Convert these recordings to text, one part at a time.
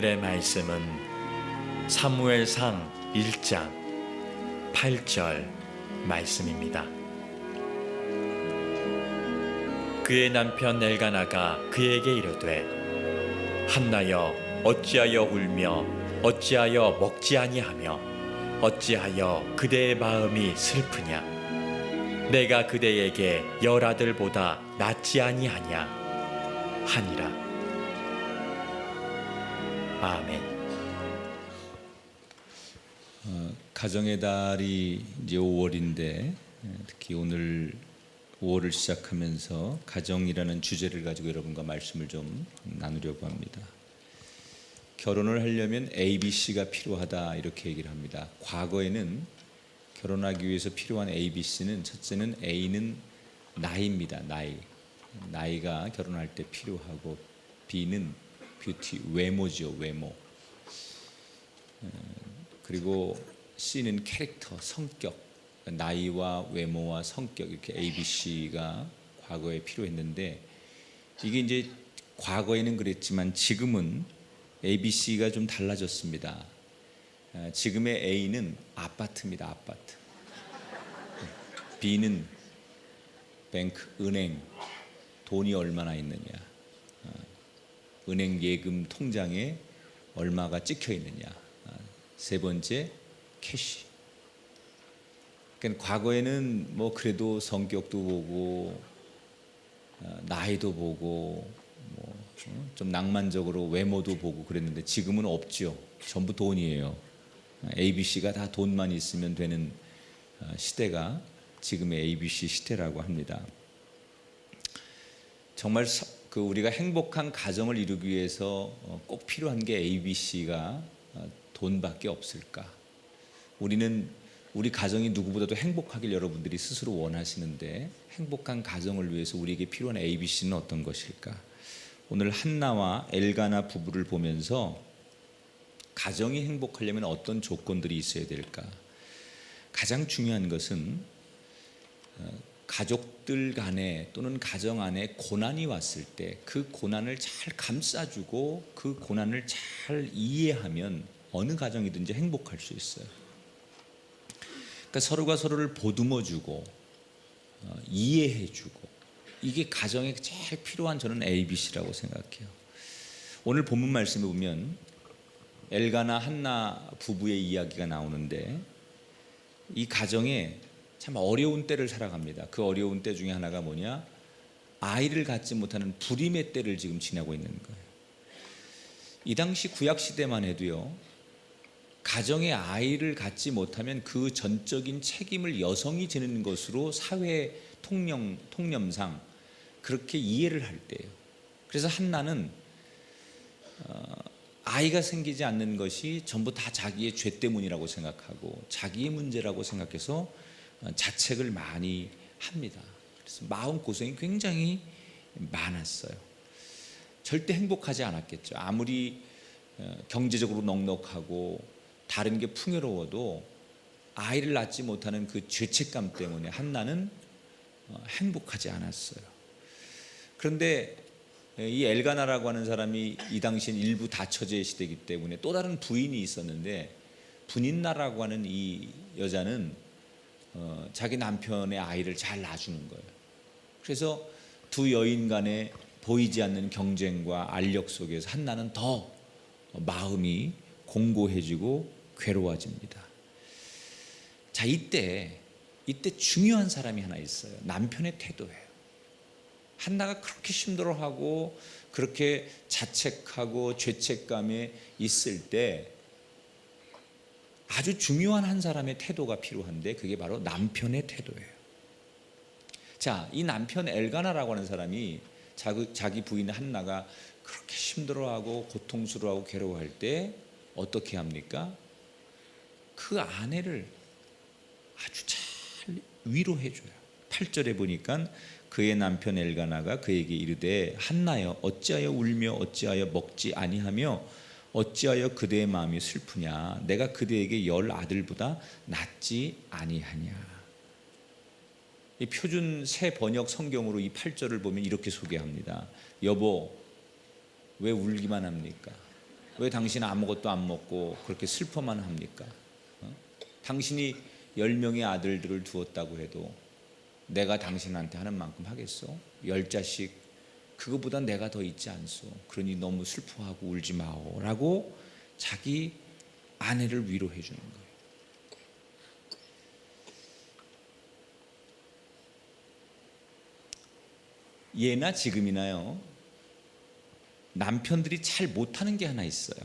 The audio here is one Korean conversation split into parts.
오늘의 말씀은 사무엘상 1장 8절 말씀입니다. 그의 남편 엘가나가 그에게 이르되 한나여 어찌하여 울며 어찌하여 먹지 아니하며 어찌하여 그대의 마음이 슬프냐? 내가 그대에게 열 아들보다 낫지 아니하냐? 하니라 아멘. 어, 가정의 달이 이제 5월인데 특히 오늘 5월을 시작하면서 가정이라는 주제를 가지고 여러분과 말씀을 좀 나누려고 합니다. 결혼을 하려면 A, B, C가 필요하다 이렇게 얘기를 합니다. 과거에는 결혼하기 위해서 필요한 A, B, C는 첫째는 A는 나이입니다. 나이. 나이가 결혼할 때 필요하고 B는 뷰티, 외모죠, 외모. 그리고 C는 캐릭터, 성격, 나이와 외모와 성격 이렇게 A, B, C가 과거에 필요했는데 이게 이제 과거에는 그랬지만 지금은 A, B, C가 좀 달라졌습니다. 아, 지금의 A는 아파트입니다, 아파트. B는 뱅크, 은행, 돈이 얼마나 있느냐. 아, 은행 예금 통장에 얼마가 찍혀 있느냐. 아, 세 번째 캐시. 그러니까 과거에는 뭐 그래도 성격도 보고 아, 나이도 보고 뭐 좀 낭만적으로 외모도 보고 그랬는데 지금은 없죠. 전부 돈이에요. ABC가 다 돈만 있으면 되는 아, 시대가 지금의 ABC 시대라고 합니다. 정말 서- 그 우리가 행복한 가정을 이루기 위해서 어, 꼭 필요한 게 ABC가 어, 돈밖에 없을까? 우리는 우리 가정이 누구보다도 행복하길 여러분들이 스스로 원하시는데 행복한 가정을 위해서 우리에게 필요한 ABC는 어떤 것일까? 오늘 한나와 엘가나 부부를 보면서 가정이 행복하려면 어떤 조건들이 있어야 될까? 가장 중요한 것은 어, 가족들 간에 또는 가정 안에 고난이 왔을 때 그 고난을 잘 감싸주고 그 고난을 잘 이해하면 어느 가정이든지 행복할 수 있어요. 그러니까 서로가 서로를 보듬어주고 어, 이해해주고 이게 가정에 제일 필요한 저는 ABC라고 생각해요. 오늘 본문 말씀에 보면 엘가나 한나 부부의 이야기가 나오는데 이 가정에 참 어려운 때를 살아갑니다. 그 어려운 때 중에 하나가 뭐냐? 아이를 갖지 못하는 불임의 때를 지금 지나고 있는 거예요. 이 당시 구약 시대만 해도요. 가정에 아이를 갖지 못하면 그 전적인 책임을 여성이 지는 것으로 사회 통념 통념상 그렇게 이해를 할 때예요. 그래서 한나는 어, 아이가 생기지 않는 것이 전부 다 자기의 죄 때문이라고 생각하고 자기의 문제라고 생각해서 어, 자책을 많이 합니다. 그래서 마음 고생이 굉장히 많았어요. 절대 행복하지 않았겠죠. 아무리 어, 경제적으로 넉넉하고 다른 게 풍요로워도 아이를 낳지 못하는 그 죄책감 때문에 한나는 어, 행복하지 않았어요. 그런데 이 엘가나라고 하는 사람이 이 당시엔 일부 다처제 시대이기 때문에 또 다른 부인이 있었는데 분인나라고 하는 이 여자는 어, 자기 남편의 아이를 잘 낳아주는 거예요. 그래서 두 여인 간의 보이지 않는 경쟁과 알력 속에서 한나는 더 마음이 공고해지고 괴로워집니다. 자, 이때 이때 중요한 사람이 하나 있어요. 남편의 태도예요. 한나가 그렇게 힘들어하고 그렇게 자책하고 죄책감에 있을 때 아주 중요한 한 사람의 태도가 필요한데 그게 바로 남편의 태도예요. 자, 이 남편 엘가나라고 하는 사람이 자기, 자기 부인 한나가 그렇게 힘들어하고 고통스러워하고 괴로워할 때 어떻게 합니까? 그 아내를 아주 잘 위로해 줘요. 8절에 보니까 그의 남편 엘가나가 그에게 이르되 한나여 어찌하여 울며 어찌하여 먹지 아니하며 어찌하여 그대의 마음이 슬프냐 내가 그대에게 열 아들보다 낫지 아니하냐 이 표준 새 번역 성경으로 이 8절을 보면 이렇게 소개합니다 여보 왜 울기만 합니까 왜 당신 아무것도 안 먹고 그렇게 슬퍼만 합니까? 어? 당신이 열 명의 아들들을 두었다고 해도 내가 당신한테 하는 만큼 하겠어? 열 자식 그거보다 내가 더 있지 않소. 그러니 너무 슬퍼하고 울지 마오라고 자기 아내를 위로해 주는 거예요. 예나 지금이나요. 남편들이 잘 못하는 게 하나 있어요.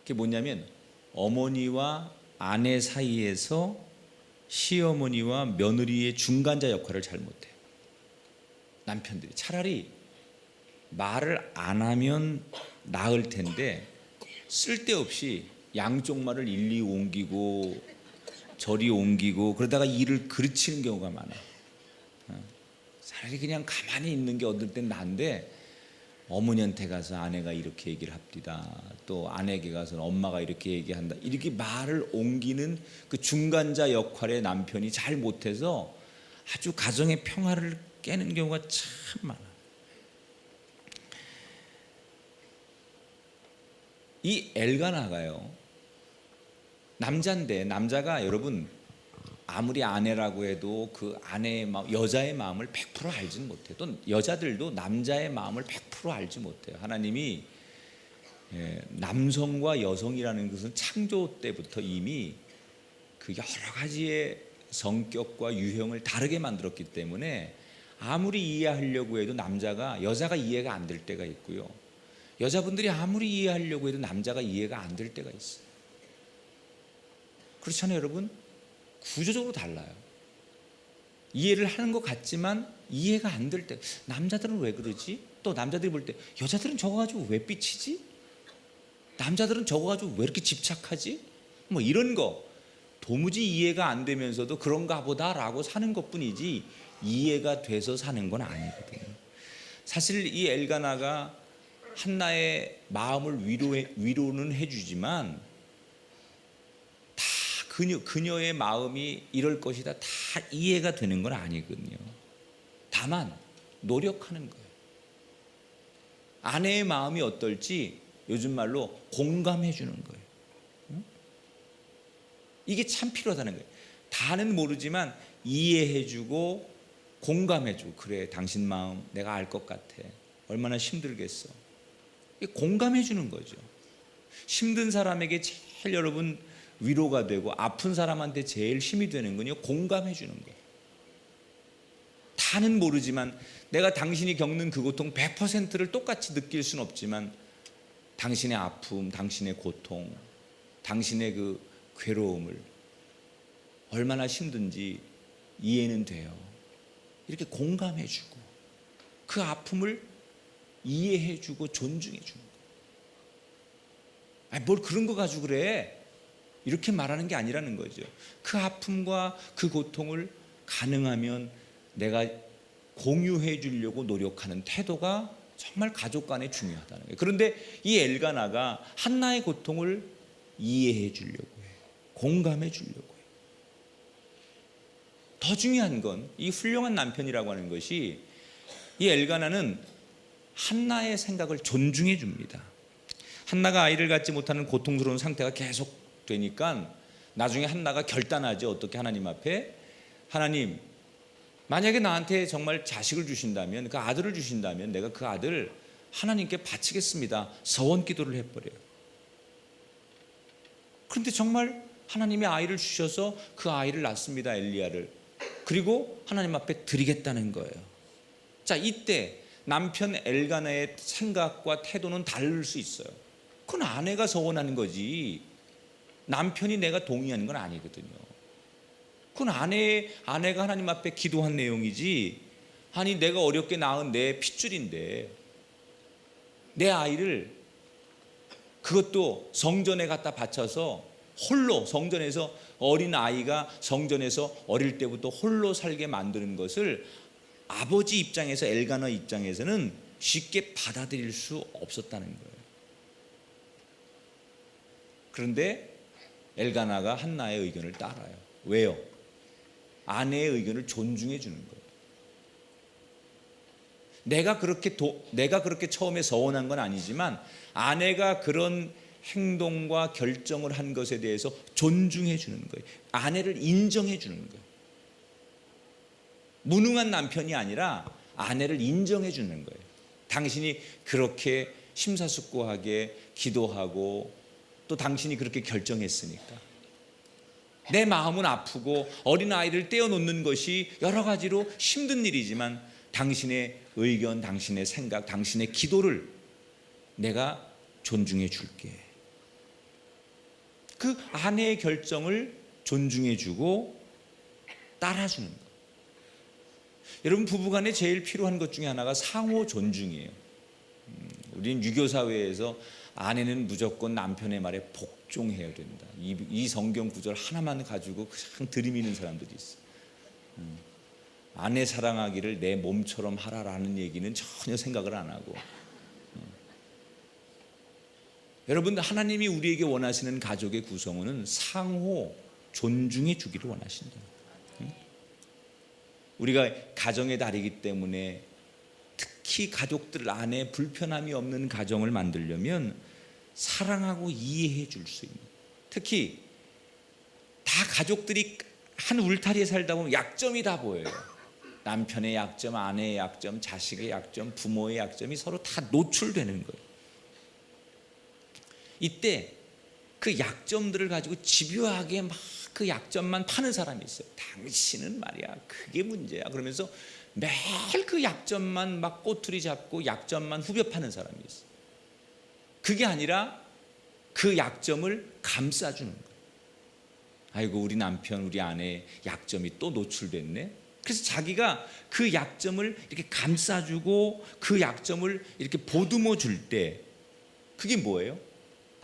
그게 뭐냐면 어머니와 아내 사이에서 시어머니와 며느리의 중간자 역할을 잘 못해요. 남편들이 차라리 말을 안 하면 나을 텐데 쓸데없이 양쪽 말을 일리 옮기고 저리 옮기고 그러다가 일을 그르치는 경우가 많아요. 어. 차라리 그냥 가만히 있는 게 어떨 땐 난데 어머니한테 가서 아내가 이렇게 얘기를 합디다. 또 아내에게 가서 엄마가 이렇게 얘기한다. 이렇게 말을 옮기는 그 중간자 역할의 남편이 잘 못해서 아주 가정의 평화를 깨는 경우가 참 많아. 이 엘가나가요. 남자인데 남자가 여러분 아무리 아내라고 해도 그 아내의 마음, 여자의 마음을 100% 알지는 못해요. 또 여자들도 남자의 마음을 100% 알지 못해요. 하나님이 예, 남성과 여성이라는 것은 창조 때부터 이미 그 여러 가지의 성격과 유형을 다르게 만들었기 때문에 아무리 이해하려고 해도 남자가 여자가 이해가 안 될 때가 있고요. 여자분들이 아무리 이해하려고 해도 남자가 이해가 안 될 때가 있어요. 그렇잖아요, 여러분? 구조적으로 달라요. 이해를 하는 것 같지만 이해가 안 될 때, 남자들은 왜 그러지? 또 남자들이 볼 때, 여자들은 저거 가지고 왜 삐치지? 남자들은 저거 가지고 왜 이렇게 집착하지? 뭐 이런 거 도무지 이해가 안 되면서도 그런가 보다라고 사는 것 뿐이지 이해가 돼서 사는 건 아니거든요. 사실 이 엘가나가 한나의 마음을 위로해, 위로는 해주지만 다 그녀, 그녀의 마음이 이럴 것이다 다 이해가 되는 건 아니거든요. 다만 노력하는 거예요. 아내의 마음이 어떨지 요즘 말로 공감해 주는 거예요. 응? 이게 참 필요하다는 거예요. 다는 모르지만 이해해 주고 공감해 주고 그래 당신 마음 내가 알 것 같아. 얼마나 힘들겠어. 이게 공감해 주는 거죠. 힘든 사람에게 제일 여러분 위로가 되고 아픈 사람한테 제일 힘이 되는 건요 공감해 주는 거예요. 다는 모르지만 내가 당신이 겪는 그 고통 100%를 똑같이 느낄 수는 없지만 당신의 아픔, 당신의 고통, 당신의 그 괴로움을 얼마나 힘든지 이해는 돼요. 이렇게 공감해 주고 그 아픔을 이해해 주고 존중해 주는 거예요. 뭘 그런 거 가지고 그래? 이렇게 말하는 게 아니라는 거죠. 그 아픔과 그 고통을 가능하면 내가 공유해 주려고 노력하는 태도가 정말 가족 간에 중요하다는 거예요. 그런데 이 엘가나가 한나의 고통을 이해해 주려고 해요. 공감해 주려고. 더 중요한 건 이 훌륭한 남편이라고 하는 것이 이 엘가나는 한나의 생각을 존중해 줍니다. 한나가 아이를 갖지 못하는 고통스러운 상태가 계속 되니까 나중에 한나가 결단하죠. 어떻게 하나님 앞에 하나님 만약에 나한테 정말 자식을 주신다면 그 아들을 주신다면 내가 그 아들 하나님께 바치겠습니다. 서원 기도를 해버려요. 그런데 정말 하나님이 아이를 주셔서 그 아이를 낳습니다. 엘리야를. 그리고 하나님 앞에 드리겠다는 거예요. 자, 이때 남편 엘가나의 생각과 태도는 다를 수 있어요. 그건 아내가 서원하는 거지. 남편이 내가 동의하는 건 아니거든요. 그건 아내 아내가 하나님 앞에 기도한 내용이지. 아니 내가 어렵게 낳은 내 핏줄인데 내 아이를 그것도 성전에 갖다 바쳐서 홀로 성전에서 어린 아이가 성전에서 어릴 때부터 홀로 살게 만드는 것을 아버지 입장에서 엘가너 입장에서는 쉽게 받아들일 수 없었다는 거예요. 그런데 엘가나가 한나의 의견을 따라요. 왜요? 아내의 의견을 존중해 주는 거예요. 내가 그렇게 도, 내가 그렇게 처음에 서운한 건 아니지만 아내가 그런 행동과 결정을 한 것에 대해서 존중해 주는 거예요. 아내를 인정해 주는 거예요. 무능한 남편이 아니라 아내를 인정해 주는 거예요. 당신이 그렇게 심사숙고하게 기도하고 또 당신이 그렇게 결정했으니까 내 마음은 아프고 어린 아이를 떼어놓는 것이 여러 가지로 힘든 일이지만 당신의 의견, 당신의 생각, 당신의 기도를 내가 존중해 줄게. 그 아내의 결정을 존중해 주고 따라주는 것. 여러분 부부간에 제일 필요한 것 중에 하나가 상호 존중이에요. 음, 우리는 유교 사회에서 아내는 무조건 남편의 말에 복종해야 된다. 이, 이 성경 구절 하나만 가지고 그냥 들이미는 사람들이 있어. 음, 아내 사랑하기를 내 몸처럼 하라라는 얘기는 전혀 생각을 안 하고. 음. 여러분 하나님이 우리에게 원하시는 가족의 구성원은 상호 존중해 주기를 원하신다. 우리가 가정의 달이기 때문에 특히 가족들 안에 불편함이 없는 가정을 만들려면 사랑하고 이해해 줄 수 있는 특히 다 가족들이 한 울타리에 살다 보면 약점이 다 보여요. 남편의 약점, 아내의 약점, 자식의 약점, 부모의 약점이 서로 다 노출되는 거예요. 이때 그 약점들을 가지고 집요하게 막 그 약점만 파는 사람이 있어요. 당신은 말이야 그게 문제야. 그러면서 매일 그 약점만 막 꼬투리 잡고 약점만 후벼 파는 사람이 있어요. 그게 아니라 그 약점을 감싸주는 거예요. 아이고 우리 남편 우리 아내 약점이 또 노출됐네. 그래서 자기가 그 약점을 이렇게 감싸주고 그 약점을 이렇게 보듬어 줄 때 그게 뭐예요?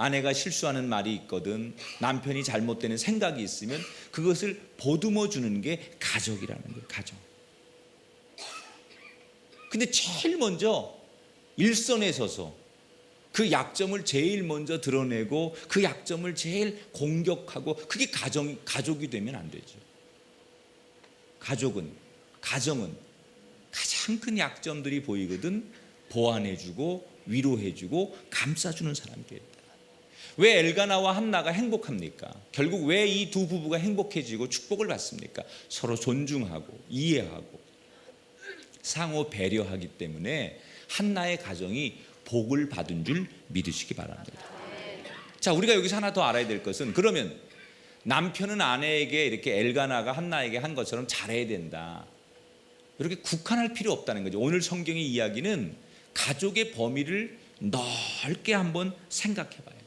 아내가 실수하는 말이 있거든 남편이 잘못되는 생각이 있으면 그것을 보듬어 주는 게 가족이라는 거예요. 가족. 근데 제일 먼저 일선에 서서 그 약점을 제일 먼저 드러내고 그 약점을 제일 공격하고 그게 가정 가족이 되면 안 되죠. 가족은 가정은 가장 큰 약점들이 보이거든 보완해주고 위로해주고 감싸주는 사람이 돼야 돼. 왜 엘가나와 한나가 행복합니까? 결국 왜 이 두 부부가 행복해지고 축복을 받습니까? 서로 존중하고 이해하고 상호 배려하기 때문에 한나의 가정이 복을 받은 줄 믿으시기 바랍니다. 자, 우리가 여기서 하나 더 알아야 될 것은 그러면 남편은 아내에게 이렇게 엘가나가 한나에게 한 것처럼 잘해야 된다. 이렇게 국한할 필요 없다는 거죠. 오늘 성경의 이야기는 가족의 범위를 넓게 한번 생각해 봐요.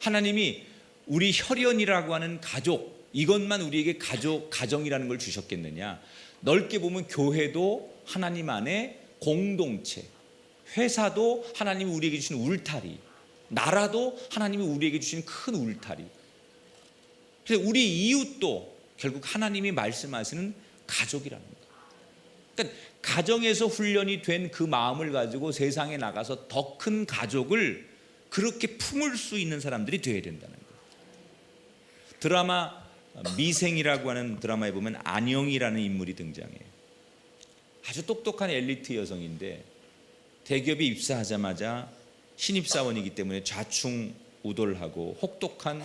하나님이 우리 혈연이라고 하는 가족 이것만 우리에게 가족 가정이라는 걸 주셨겠느냐? 넓게 보면 교회도 하나님 안에 공동체, 회사도 하나님이 우리에게 주신 울타리, 나라도 하나님이 우리에게 주신 큰 울타리. 그래서 우리 이웃도 결국 하나님이 말씀하시는 가족이라는 거예요. 그러니까 가정에서 훈련이 된 그 마음을 가지고 세상에 나가서 더 큰 가족을 그렇게 품을 수 있는 사람들이 되어야 된다는 거예요. 드라마 미생이라고 하는 드라마에 보면 안영이라는 인물이 등장해요. 아주 똑똑한 엘리트 여성인데 대기업에 입사하자마자 신입사원이기 때문에 좌충우돌하고 혹독한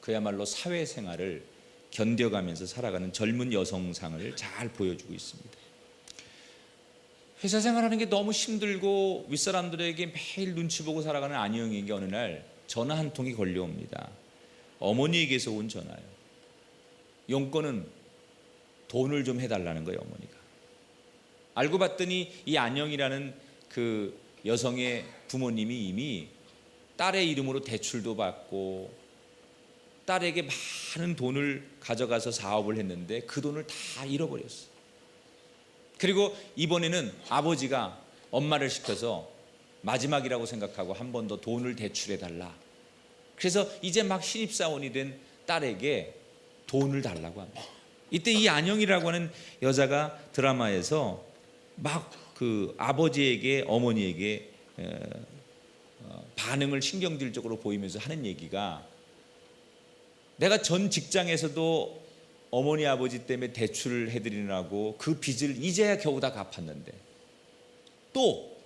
그야말로 사회생활을 견뎌가면서 살아가는 젊은 여성상을 잘 보여주고 있습니다. 회사 생활하는 게 너무 힘들고 윗사람들에게 매일 눈치 보고 살아가는 안희영에게 어느 날 전화 한 통이 걸려옵니다. 어머니에게서 온 전화요. 용건은 돈을 좀 해달라는 거예요, 어머니가. 알고 봤더니 이 안영이라는 그 여성의 부모님이 이미 딸의 이름으로 대출도 받고 딸에게 많은 돈을 가져가서 사업을 했는데 그 돈을 다 잃어버렸어. 그리고 이번에는 아버지가 엄마를 시켜서 마지막이라고 생각하고 한 번 더 돈을 대출해 달라. 그래서 이제 막 신입사원이 된 딸에게 돈을 달라고 합니다. 이때 이 안영이라고 하는 여자가 드라마에서 막 그 아버지에게 어머니에게 에, 어, 반응을 신경질적으로 보이면서 하는 얘기가 내가 전 직장에서도 어머니 아버지 때문에 대출을 해드리느라고 그 빚을 이제야 겨우 다 갚았는데 또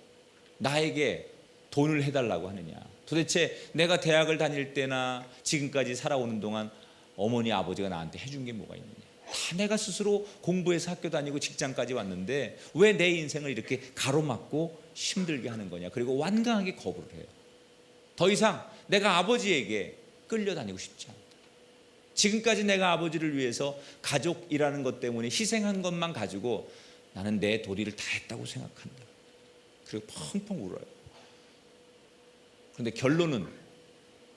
나에게 돈을 해달라고 하느냐? 도대체 내가 대학을 다닐 때나 지금까지 살아오는 동안 어머니 아버지가 나한테 해준 게 뭐가 있느냐? 다 내가 스스로 공부해서 학교 다니고 직장까지 왔는데 왜 내 인생을 이렇게 가로막고 힘들게 하는 거냐? 그리고 완강하게 거부를 해요. 더 이상 내가 아버지에게 끌려다니고 싶지 않다. 지금까지 내가 아버지를 위해서 가족이라는 것 때문에 희생한 것만 가지고 나는 내 도리를 다 했다고 생각한다. 그리고 펑펑 울어요. 그런데 결론은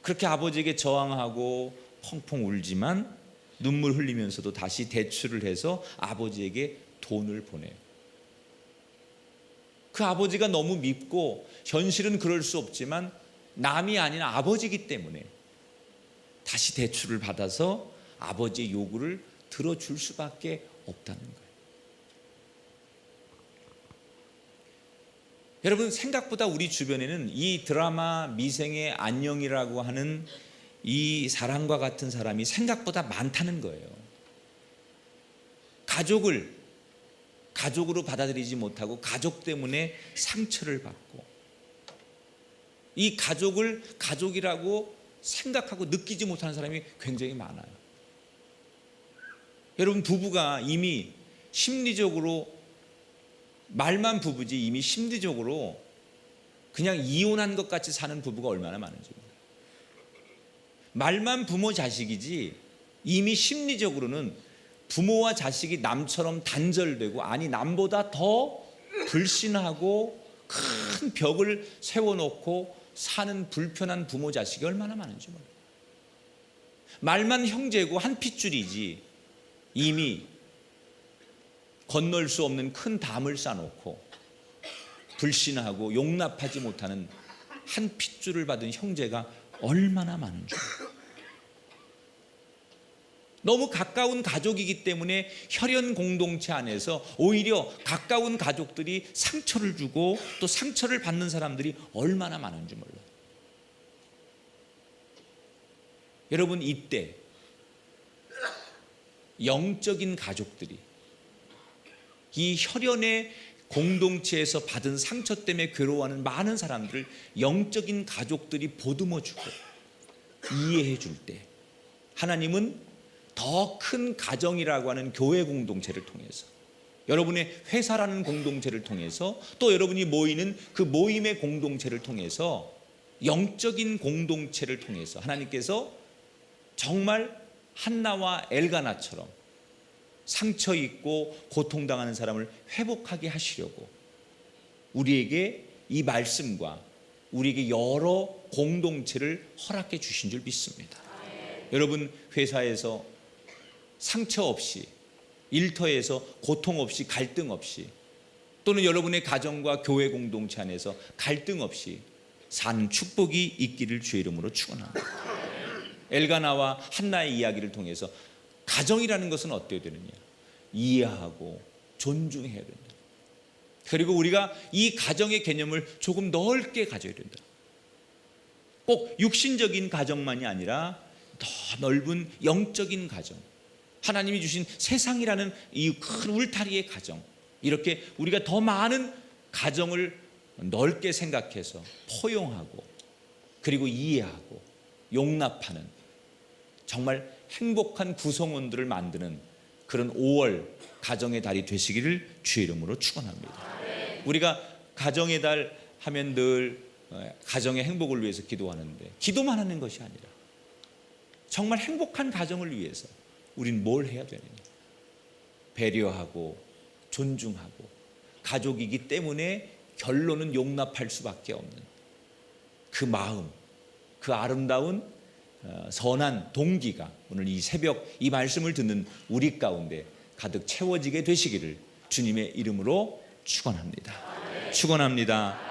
그렇게 아버지에게 저항하고 펑펑 울지만 눈물 흘리면서도 다시 대출을 해서 아버지에게 돈을 보내요. 그 아버지가 너무 밉고 현실은 그럴 수 없지만 남이 아닌 아버지이기 때문에 다시 대출을 받아서 아버지의 요구를 들어줄 수밖에 없다는 거예요. 여러분 생각보다 우리 주변에는 이 드라마 미생의 안녕이라고 하는 이 사람과 같은 사람이 생각보다 많다는 거예요. 가족을 가족으로 받아들이지 못하고 가족 때문에 상처를 받고 이 가족을 가족이라고 생각하고 느끼지 못하는 사람이 굉장히 많아요. 여러분 부부가 이미 심리적으로 말만 부부지 이미 심리적으로 그냥 이혼한 것 같이 사는 부부가 얼마나 많은지. 말만 부모 자식이지 이미 심리적으로는 부모와 자식이 남처럼 단절되고 아니 남보다 더 불신하고 큰 벽을 세워놓고 사는 불편한 부모 자식이 얼마나 많은지 몰라요. 말만 형제고 한 핏줄이지 이미 건널 수 없는 큰 담을 쌓아놓고 불신하고 용납하지 못하는 한 핏줄을 받은 형제가 얼마나 많은 줄. 너무 가까운 가족이기 때문에 혈연 공동체 안에서 오히려 가까운 가족들이 상처를 주고 또 상처를 받는 사람들이 얼마나 많은지 몰라요. 여러분 이때 영적인 가족들이 이 혈연의 공동체에서 받은 상처 때문에 괴로워하는 많은 사람들을 영적인 가족들이 보듬어 주고 이해해 줄 때 하나님은 더 큰 가정이라고 하는 교회 공동체를 통해서 여러분의 회사라는 공동체를 통해서 또 여러분이 모이는 그 모임의 공동체를 통해서 영적인 공동체를 통해서 하나님께서 정말 한나와 엘가나처럼 상처 있고 고통당하는 사람을 회복하게 하시려고 우리에게 이 말씀과 우리에게 여러 공동체를 허락해 주신 줄 믿습니다. 여러분 회사에서 상처 없이 일터에서 고통 없이 갈등 없이 또는 여러분의 가정과 교회 공동체 안에서 갈등 없이 사는 축복이 있기를 주의 이름으로 축원합니다. 엘가나와 한나의 이야기를 통해서 가정이라는 것은 어때야 되느냐? 이해하고 존중해야 된다. 그리고 우리가 이 가정의 개념을 조금 넓게 가져야 된다. 꼭 육신적인 가정만이 아니라 더 넓은 영적인 가정. 하나님이 주신 세상이라는 이 큰 울타리의 가정. 이렇게 우리가 더 많은 가정을 넓게 생각해서 포용하고 그리고 이해하고 용납하는 정말 행복한 구성원들을 만드는 그런 5월 가정의 달이 되시기를 주의 이름으로 축원합니다. 우리가 가정의 달 하면 늘 어, 가정의 행복을 위해서 기도하는데 기도만 하는 것이 아니라 정말 행복한 가정을 위해서 우린 뭘 해야 되느냐? 배려하고 존중하고 가족이기 때문에 결론은 용납할 수밖에 없는 그 마음, 그 아름다운 어, 선한 동기가 오늘 이 새벽 이 말씀을 듣는 우리 가운데 가득 채워지게 되시기를 주님의 이름으로 축원합니다. 축원합니다.